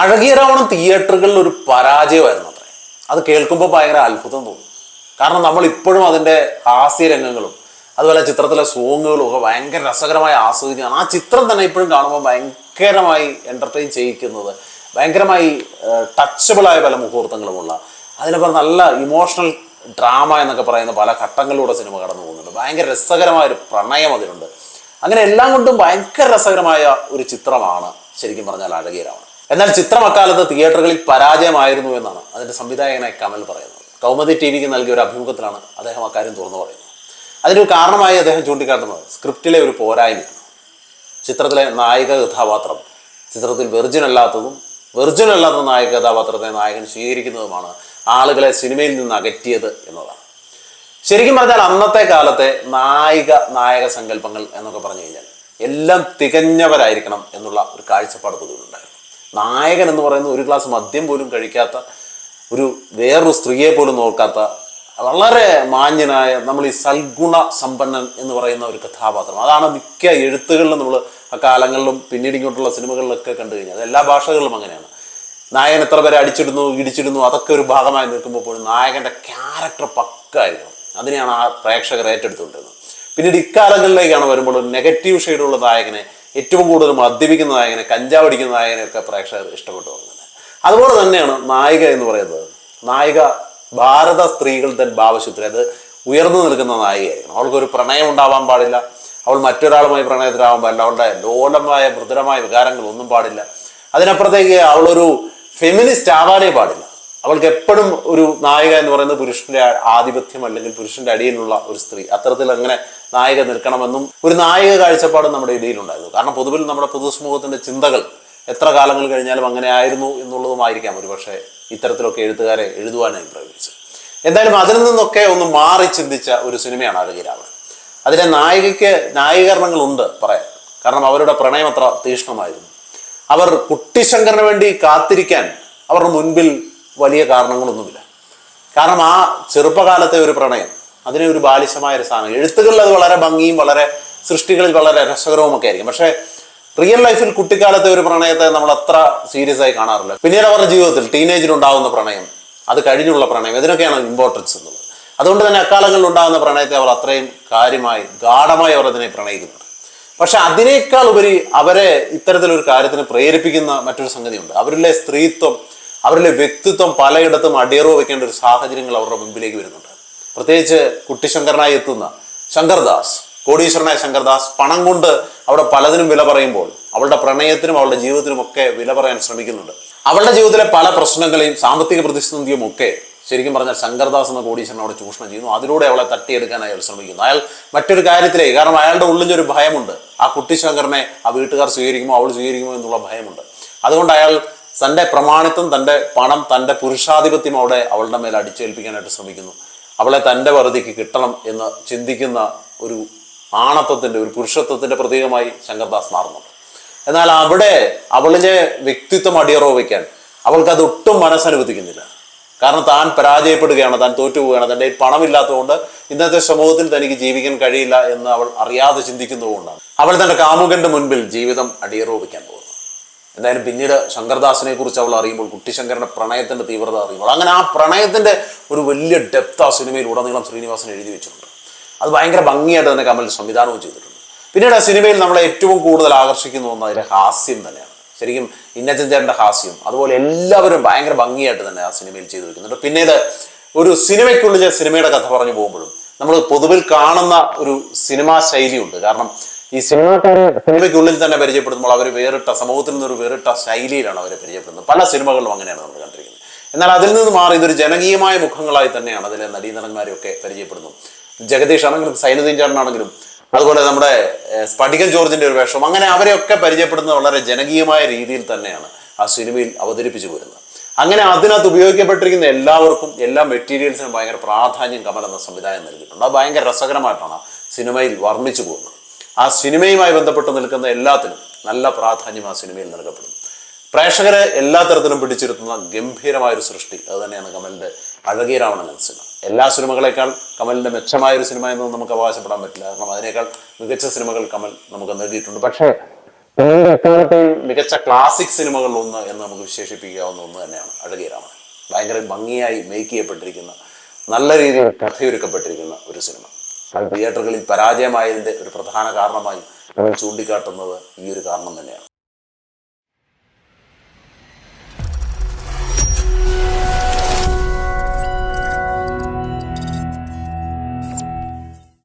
അഴകിയ രാവണം തിയേറ്ററുകളിൽ ഒരു പരാജയമായിരുന്നു അത്രേ. അത് കേൾക്കുമ്പോൾ ഭയങ്കര അത്ഭുതം തോന്നും. കാരണം നമ്മൾ ഇപ്പോഴും അതിന്റെ ഹാസ്യരംഗങ്ങളും അതുപോലെ ചിത്രത്തിലെ സോങ്ങുകളും ഒക്കെ ഭയങ്കര രസകരമായി ആസ്വദിക്കുകയാണ്. ആ ചിത്രം തന്നെ ഇപ്പോഴും കാണുമ്പോൾ ഭയങ്കരമായി എന്റർടൈൻ ചെയ്യിക്കുന്നത് ഭയങ്കരമായി ടച്ചബിളായ പല മുഹൂർത്തങ്ങളുമുള്ള അതിനപ്പുറം നല്ല ഇമോഷണൽ ഡ്രാമ എന്നൊക്കെ പറയുന്ന പല ഘട്ടങ്ങളിലൂടെ സിനിമ കടന്നു പോകുന്നുണ്ട്. ഭയങ്കര രസകരമായ ഒരു പ്രണയം അതിലുണ്ട്. അങ്ങനെ എല്ലാം കൊണ്ടും ഭയങ്കര രസകരമായ ഒരു ചിത്രമാണ് ശരിക്കും പറഞ്ഞാൽ അഴകിയ രാവണൻ എന്നാൽ ചിത്രം അക്കാലത്ത് തിയേറ്ററുകളിൽ പരാജയമായിരുന്നു എന്നാണ് അതിന്റെ സംവിധായകനായി കമൽ പറയുന്നത്. കൗമുദി ടി വിക്ക് നൽകിയ ഒരു അഭിമുഖത്തിലാണ് അദ്ദേഹം അക്കാര്യം തുറന്നു പറയുന്നത്. അതിനൊരു കാരണമായി അദ്ദേഹം ചൂണ്ടിക്കാട്ടുന്നത് സ്ക്രിപ്റ്റിലെ ഒരു പോരായ്മയാണ്. ചിത്രത്തിലെ നായിക കഥാപാത്രം ചിത്രത്തിൽ വെർജിൻ അല്ലാത്തതും വെർജിൻ അല്ലാത്ത നായക കഥാപാത്രത്തെ നായകൻ സ്വീകരിക്കുന്നതുമാണ് ആളുകളെ സിനിമയിൽ നിന്ന് അകറ്റിയത് എന്നതാണ്. ശരിക്കും പറഞ്ഞാൽ അന്നത്തെ കാലത്തെ നായിക നായക സങ്കല്പങ്ങൾ എന്നൊക്കെ പറഞ്ഞു കഴിഞ്ഞാൽ എല്ലാം തികഞ്ഞവരായിരിക്കണം എന്നുള്ള ഒരു കാഴ്ചപ്പാട് പൊതുവിലുണ്ടായിരുന്നു നായകൻ എന്ന് പറയുന്ന ഒരു ഗ്ലാസ് മദ്യം പോലും കഴിക്കാത്ത ഒരു വേറൊരു സ്ത്രീയെ പോലും നോക്കാത്ത വളരെ മാന്യനായ നമ്മൾ ഈ സൽഗുണ സമ്പന്നൻ എന്ന് പറയുന്ന ഒരു കഥാപാത്രം. അതാണ് മിക്ക എഴുത്തുകളിലും നമ്മൾ ആ കാലങ്ങളിലും പിന്നീട് ഇങ്ങോട്ടുള്ള സിനിമകളിലൊക്കെ കണ്ടു കഴിഞ്ഞാൽ അത് എല്ലാ ഭാഷകളിലും അങ്ങനെയാണ്. നായകൻ എത്ര പേരെ അടിച്ചിടുന്നു ഇടിച്ചിടുന്നു അതൊക്കെ ഒരു ഭാഗമായി നിൽക്കുമ്പോൾ പോലും നായകന്റെ ക്യാരക്ടർ പക്കായിരിക്കണം അതിനെയാണ് ആ പ്രേക്ഷകർ ഏറ്റെടുത്തുകൊണ്ടിരുന്നത്. പിന്നീട് ഇക്കാലങ്ങളിലേക്കാണ് വരുമ്പോൾ നെഗറ്റീവ് ഷെയ്ഡുള്ള നായകനെ ഏറ്റവും കൂടുതൽ മദ്യപിക്കുന്ന നായകനെ കഞ്ചാവ് അടിക്കുന്ന നായകനെ ഒക്കെ പ്രേക്ഷകർ ഇഷ്ടപ്പെട്ടു തുടങ്ങുന്നത്. അതുപോലെ തന്നെയാണ് നായിക എന്ന് പറയുന്നത്. നായിക ഭാരത സ്ത്രീകൾ തൻ ഭാവശുദ്ധി അത് ഉയർന്നു നിൽക്കുന്ന നായികയായിരിക്കണം. അവൾക്കൊരു പ്രണയം ഉണ്ടാവാൻ പാടില്ല. അവൾ മറ്റൊരാളുമായി പ്രണയത്തിലാവാൻ പാടില്ല അവളുടെ ലോലമായ മൃദുരമായ വികാരങ്ങൾ ഒന്നും പാടില്ല. അതിനപ്പുറത്തേക്ക് അവളൊരു ഫെമിനിസ്റ്റ് ആവാനേ പാടില്ല. അവൾക്ക് എപ്പോഴും ഒരു നായിക എന്ന് പറയുന്നത് പുരുഷന്റെ ആധിപത്യം അല്ലെങ്കിൽ പുരുഷന്റെ അടിയിലുള്ള ഒരു സ്ത്രീ. അത്തരത്തിൽ അങ്ങനെ നായിക നിൽക്കണമെന്നും ഒരു നായിക കാഴ്ചപ്പാടും നമ്മുടെ ഇടയിലുണ്ടായിരുന്നു. കാരണം പൊതുവിൽ നമ്മുടെ പൊതുസമൂഹത്തിന്റെ ചിന്തകൾ എത്ര കാലങ്ങൾ കഴിഞ്ഞാലും അങ്ങനെ ആയിരുന്നു എന്നുള്ളതുമായിരിക്കാം ഒരുപക്ഷെ ഇത്തരത്തിലൊക്കെ എഴുത്തുകാരെ എഴുതുവാനായി പ്രയോഗിച്ചു എന്തായാലും അതിൽ നിന്നൊക്കെ ഒന്ന് മാറി ചിന്തിച്ച ഒരു സിനിമയാണ് അഴകിരാവൺ അതിലെ നായികയ്ക്ക് ന്യായീകരണങ്ങളുണ്ട് പറയാം കാരണം അവരുടെ പ്രണയം അത്ര തീക്ഷ്ണമായിരുന്നു അവർ കുട്ടിശങ്കറിന് വേണ്ടി കാത്തിരിക്കാൻ അവരുടെ മുൻപിൽ വലിയ കാരണങ്ങളൊന്നുമില്ല. കാരണം ആ ചെറുപ്പകാലത്തെ ഒരു പ്രണയം അതിനെ ഒരു ബാലിശമായ ഒരു സാധനം. എഴുത്തുകളിൽ അത് വളരെ ഭംഗിയും വളരെ സൃഷ്ടികളിൽ വളരെ രസകരവും ഒക്കെ ആയിരിക്കും. പക്ഷേ റിയൽ ലൈഫിൽ കുട്ടിക്കാലത്തെ ഒരു പ്രണയത്തെ നമ്മൾ അത്ര സീരിയസ് ആയി കാണാറില്ല. പിന്നീട് അവരുടെ ജീവിതത്തിൽ ടീനേജിൽ ഉണ്ടാകുന്ന പ്രണയം അത് കഴിഞ്ഞുള്ള പ്രണയം ഇതിനൊക്കെയാണ് ഇമ്പോർട്ടൻസ് എന്നുള്ളത്. അതുകൊണ്ട് തന്നെ അക്കാലങ്ങളിൽ ഉണ്ടാകുന്ന പ്രണയത്തെ അവർ അത്രയും കാര്യമായി ഗാഠമായി അവർ അതിനെ പ്രണയിക്കുന്നുണ്ട്. പക്ഷെ അതിനേക്കാൾ ഉപരി അവരെ ഇത്തരത്തിലൊരു കാര്യത്തിന് പ്രേരിപ്പിക്കുന്ന മറ്റൊരു സംഗതിയുണ്ട്. അവരിലെ സ്ത്രീത്വം അവരിലെ വ്യക്തിത്വം പലയിടത്തും അടിയറവ് വെക്കേണ്ട ഒരു സാഹചര്യങ്ങൾ അവരുടെ മുമ്പിലേക്ക് വരുന്നുണ്ട്. പ്രത്യേകിച്ച് കുട്ടിശങ്കരനായി എത്തുന്ന ശങ്കർദാസ് കോടീശ്വരനായ ശങ്കർദാസ് പണം കൊണ്ട് അവിടെ പലതിനും വില പറയുമ്പോൾ അവളുടെ പ്രണയത്തിനും അവളുടെ ജീവിതത്തിനും ഒക്കെ വില പറയാൻ ശ്രമിക്കുന്നുണ്ട്. അവളുടെ ജീവിതത്തിലെ പല പ്രശ്നങ്ങളെയും സാമ്പത്തിക പ്രതിസന്ധിയും ഒക്കെ ശരിക്കും പറഞ്ഞാൽ ശങ്കർദാസ് എന്ന കോടീശ്വരനോട് ചൂഷണം ചെയ്യുന്നു. അതിലൂടെ അവളെ തട്ടിയെടുക്കാൻ അയാൾ ശ്രമിക്കുന്നു. അയാൾ മറ്റൊരു കാര്യത്തിലേക്ക് കാരണം അയാളുടെ ഉള്ളിലൊരു ഭയമുണ്ട്. ആ കുട്ടി ശങ്കറിനെ ആ വീട്ടുകാർ സ്വീകരിക്കുമോ അവൾ സ്വീകരിക്കുമോ എന്നുള്ള ഭയമുണ്ട്. അതുകൊണ്ട് അയാൾ തന്റെ പ്രമാണിത്വം തന്റെ പണം തന്റെ പുരുഷാധിപത്യം അവിടെ അവളുടെ മേൽ അടിച്ചേൽപ്പിക്കാനായിട്ട് ശ്രമിക്കുന്നു. അവളെ തന്റെ വറുതിക്ക് കിട്ടണം എന്ന് ചിന്തിക്കുന്ന ഒരു ആണത്വത്തിന്റെ ഒരു പുരുഷത്വത്തിന്റെ പ്രതീകമായി ശങ്കർദാസ് മാറുന്നുണ്ട്. എന്നാൽ അവിടെ അവളിലെ വ്യക്തിത്വം അടിയറോപിക്കാൻ അവൾക്കത് ഒട്ടും മനസ്സനുവദിക്കുന്നില്ല. കാരണം താൻ പരാജയപ്പെടുകയാണ് താൻ തോറ്റുപോവുകയാണ് തന്റെ പണമില്ലാത്തതുകൊണ്ട് ഇന്നത്തെ സമൂഹത്തിൽ തനിക്ക് ജീവിക്കാൻ കഴിയില്ല എന്ന് അവൾ അറിയാതെ ചിന്തിക്കുന്നതുകൊണ്ടാണ്. അവൾ തന്റെ കാമുകന്റെ മുൻപിൽ ജീവിതം അടിയറോപിക്കാൻ എന്തായാലും പിന്നീട് ശങ്കർദാസിനെ കുറിച്ച് അവൾ അറിയുമ്പോൾ കുട്ടിശങ്കരന്റെ പ്രണയത്തിന്റെ തീവ്രത അറിയുമ്പോൾ. അങ്ങനെ ആ പ്രണയത്തിന്റെ ഒരു വലിയ ഡെപ്ത് ആ സിനിമയിൽ ഉടനീളം ശ്രീനിവാസൻ എഴുതി വെച്ചിട്ടുണ്ട്. അത് ഭയങ്കര ഭംഗിയായിട്ട് തന്നെ കമൽ സംവിധാനവും ചെയ്തിട്ടുണ്ട്. പിന്നീട് ആ സിനിമയിൽ നമ്മളെ ഏറ്റവും കൂടുതൽ ആകർഷിക്കുന്ന ഒന്ന് അതിലെ ഹാസ്യം തന്നെയാണ്. ശരിക്കും ഇന്നച്ചൻ ചേട്ടന്റെ ഹാസ്യം അതുപോലെ എല്ലാവരും ഭയങ്കര ഭംഗിയായിട്ട് തന്നെ ആ സിനിമയിൽ ചെയ്തു വെക്കുന്നുണ്ട്. പിന്നീട് ഒരു സിനിമയ്ക്കുള്ളിലെ സിനിമയുടെ കഥ പറഞ്ഞു പോകുമ്പോഴും നമ്മൾ പൊതുവിൽ കാണുന്ന ഒരു സിനിമാ ശൈലിയുണ്ട്. കാരണം ഈ സിനിമാക്കാരെ സിനിമയ്ക്കുള്ളിൽ തന്നെ പരിചയപ്പെടുത്തുമ്പോൾ അവർ വേറിട്ട സമൂഹത്തിൽ നിന്ന് ഒരു വേറിട്ട ശൈലിയിലാണ് അവരെ പരിചയപ്പെടുന്നത്. പല സിനിമകളിലും അങ്ങനെയാണ് നമ്മൾ കണ്ടിരിക്കുന്നത്. എന്നാൽ അതിൽ നിന്ന് മാറി ഇതൊരു ജനകീയമായ മുഖങ്ങളായി തന്നെയാണ് അതിലെ നടീനടന്മാരെയൊക്കെ പരിചയപ്പെടുന്നു ജഗദീഷ് ആണെങ്കിലും സൈനുദ്ദീൻ ചേട്ടനാണെങ്കിലും അതുപോലെ നമ്മുടെ സ്പടികൻ ജോർജിന്റെ ഒരു വേഷം അങ്ങനെ അവരെയൊക്കെ പരിചയപ്പെടുന്നത് വളരെ ജനകീയമായ രീതിയിൽ തന്നെയാണ് ആ സിനിമയിൽ അവതരിപ്പിച്ചു പോരുന്നത്. അങ്ങനെ അതിനകത്ത് ഉപയോഗിക്കപ്പെട്ടിരിക്കുന്ന എല്ലാവർക്കും എല്ലാ മെറ്റീരിയൽസിനും ഭയങ്കര പ്രാധാന്യം കമൽ എന്ന സംവിധാനം നൽകിയിട്ടുണ്ട്. അത് ഭയങ്കര രസകരമായിട്ടാണ് സിനിമയിൽ വർണിച്ചു പോകുന്നത്. ആ സിനിമയുമായി ബന്ധപ്പെട്ട് നിൽക്കുന്ന എല്ലാത്തിനും നല്ല പ്രാധാന്യം ആ സിനിമയിൽ നൽകപ്പെടുന്നു പ്രേക്ഷകരെ എല്ലാ തരത്തിലും പിടിച്ചിരുത്തുന്ന ഗംഭീരമായ ഒരു സൃഷ്ടി. അത് തന്നെയാണ് കമലിന്റെ അഴകിയ രാവണൻ സിനിമ. എല്ലാ സിനിമകളേക്കാൾ കമലിന്റെ മെച്ചമായ ഒരു സിനിമ എന്ന് നമുക്ക് അവകാശപ്പെടാൻ പറ്റില്ല. കാരണം അതിനേക്കാൾ മികച്ച സിനിമകൾ കമൽ നമുക്ക് നൽകിയിട്ടുണ്ട്. പക്ഷേ മികച്ച ക്ലാസിക് സിനിമകളിൽ ഒന്ന് എന്ന് നമുക്ക് വിശേഷിപ്പിക്കാവുന്ന ഒന്ന് തന്നെയാണ് അഴകിയ രാവണൻ. ഭയങ്കര ഭംഗിയായി മേക്ക് ചെയ്യപ്പെട്ടിരിക്കുന്ന നല്ല രീതിയിൽ കഥയൊരുക്കപ്പെട്ടിരിക്കുന്ന ഒരു സിനിമ. അത് തിയേറ്ററുകളിൽ പരാജയമായതിന്റെ ഒരു പ്രധാന കാരണമായി ചൂണ്ടിക്കാട്ടുന്നത് ഈ ഒരു കാരണം തന്നെയാണ്.